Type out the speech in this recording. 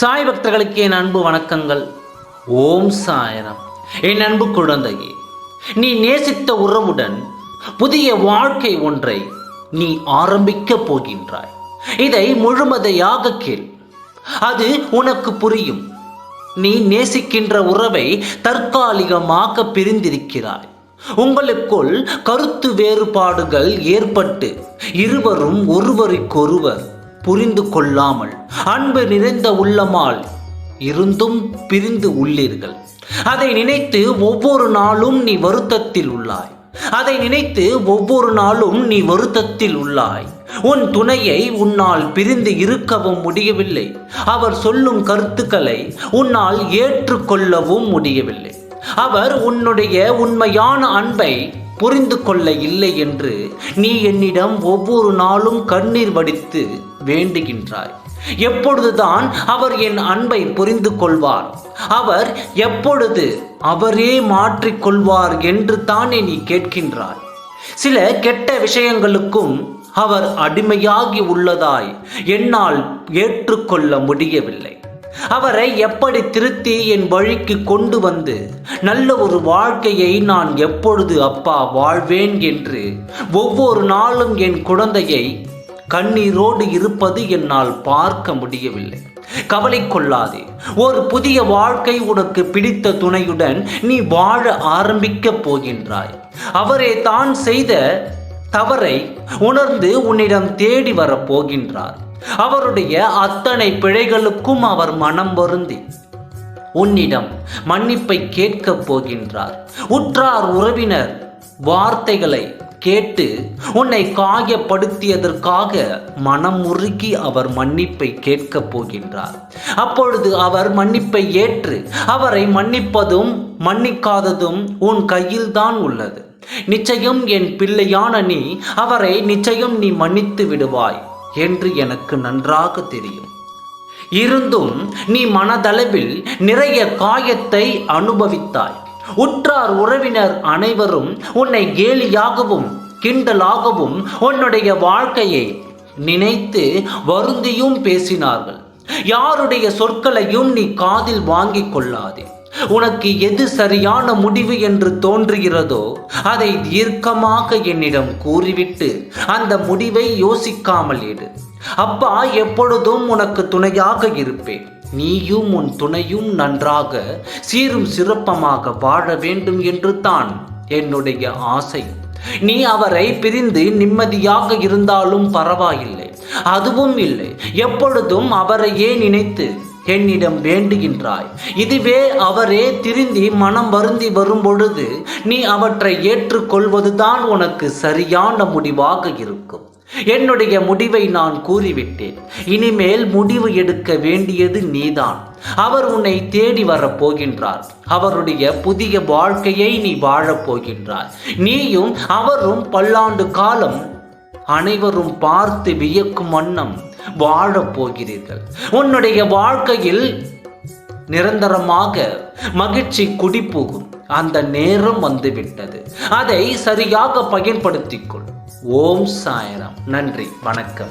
சாய் பக்தர்களுக்கு என் அன்பு வணக்கங்கள். ஓம் சாயரம். என் அன்பு குழந்தையே நீ நேசித்த உறவுடன் புதிய வாழ்க்கை ஒன்றை நீ ஆரம்பிக்கப் போகின்றாய். இதை முழுமதையாக கேள். அது உனக்கு புரியும். நீ நேசிக்கின்ற உறவை தற்காலிகமாக பிரிந்திருக்கிறாய். உங்களுக்குள் கருத்து வேறுபாடுகள் ஏற்பட்டு இருவரும் ஒருவருக்கொருவர் புரிந்து கொள்ளாமல் அன்பு நிறைந்த உள்ளமால் இருந்தும் பிரிந்து உள்ளீர்கள். அதை நினைத்து ஒவ்வொரு நாளும் நீ வருத்தத்தில் உள்ளாய். அதை நினைத்து ஒவ்வொரு நாளும் நீ வருத்தத்தில் உள்ளாய். உன் துணையை உன்னால் பிரிந்து இருக்கவும் முடியவில்லை. அவர் சொல்லும் கருத்துக்களை உன்னால் ஏற்றுக்கொள்ளவும் முடியவில்லை. அவர் உன்னுடைய உண்மையான அன்பை புரிந்து கொள்ள இல்லை என்று நீ என்னிடம் ஒவ்வொரு நாளும் கண்ணீர் வடித்து வேண்டுகின்றாய். எப்பொழுதுதான் அவர் என் அன்பை புரிந்து கொள்வார். அவர் எப்பொழுது அவரே மாற்றிக்கொள்வார் என்று தானே நீ கேட்கின்றாய். சில கெட்ட விஷயங்களுக்கும் அவர் அடிமையாகி உள்ளதாய் என்னால் ஏற்றுக்கொள்ள முடியவில்லை. அவரை எப்படி திருத்தி என் வழிக்கு கொண்டு வந்து நல்ல ஒரு வாழ்க்கையை நான் எப்பொழுது அப்பா வாழ்வேன் என்று ஒவ்வொரு நாளும் என் குழந்தையை கண்ணீரோடு இருப்பது என்னால் பார்க்க முடியவில்லை. கவலை கொள்ளாதே ஒரு புதிய வாழ்க்கை உனக்கு பிடித்த துணையுடன் நீ வாழ ஆரம்பிக்கப் போகின்றாய். அவரே தான் செய்த தவறை உணர்ந்து உன்னிடம் தேடி வரப் போகின்றார். அவருடைய அத்தனை பிழைகளுக்கும் அவர் மனம் வருந்தி உன்னிடம் மன்னிப்பை கேட்கப் போகின்றார். உற்றார் உறவினர் வார்த்தைகளை கேட்டு உன்னை காயப்படுத்தியதற்காக மனம் உருகி அவர் மன்னிப்பை கேட்கப் போகின்றார். அப்பொழுது அவர் மன்னிப்பை ஏற்று அவரை மன்னிப்பதும் மன்னிக்காததும் உன் கையில்தான் உள்ளது. நிச்சயம் என் பிள்ளையான நீ அவரை நிச்சயம் நீ மன்னித்து விடுவாய். என்று எனக்கு நன்றாக தெரியும். இருந்தும் நீ மனதளவில் நிறைய காயத்தை அனுபவித்தாய். உற்றார் உறவினர் அனைவரும் உன்னை கேலியாகவும் கிண்டலாகவும் உன்னுடைய வாழ்க்கையை நினைத்து வருந்தியும் பேசினார்கள். யாருடைய சொற்களையும் நீ காதில் வாங்கிக் கொள்ளாதே. உனக்கு எது சரியான முடிவு என்று தோன்றுகிறதோ அதை தீர்க்கமாக என்னிடம் கூறிவிட்டு அந்த முடிவை யோசிக்காமல் இடு அப்பா எப்பொழுதும் உனக்கு துணையாக இருப்பேன். நீயும் உன் துணையும் நன்றாக சீரும் சிறப்பமாக வாழ வேண்டும் என்று தான் என்னுடைய ஆசை. நீ அவரை பிரிந்து நிம்மதியாக இருந்தாலும் பரவாயில்லை. அதுவும் இல்லை. எப்பொழுதும் அவரையே நினைத்து என்னிடம் வேண்டுகின்றாய். இதுவே அவரே திருந்தி மனம் வருந்தி வரும்பொழுது நீ அவற்றை ஏற்றுக்கொள்வதுதான் உனக்கு சரியான முடிவாக இருக்கும். என்னுடைய முடிவை நான் கூறிவிட்டேன். இனிமேல் முடிவு எடுக்க வேண்டியது நீதான். அவர் உன்னை தேடி வரப் போகின்றார் அவருடைய புதிய வாழ்க்கையை நீ வாழப் போகின்றார் நீயும் அவரும் பல்லாண்டு காலம் அனைவரும் பார்த்து வியக்கும் வண்ணம் வாழப் போகிறீர்கள் உன்னுடைய வாழ்க்கையில் நிரந்தரமாக மகிழ்ச்சி குடிபோகும். அந்த நேரம் வந்துவிட்டது. அதை சரியாக பயன்படுத்திக்கொள். ஓம் சாயராம். நன்றி. வணக்கம்.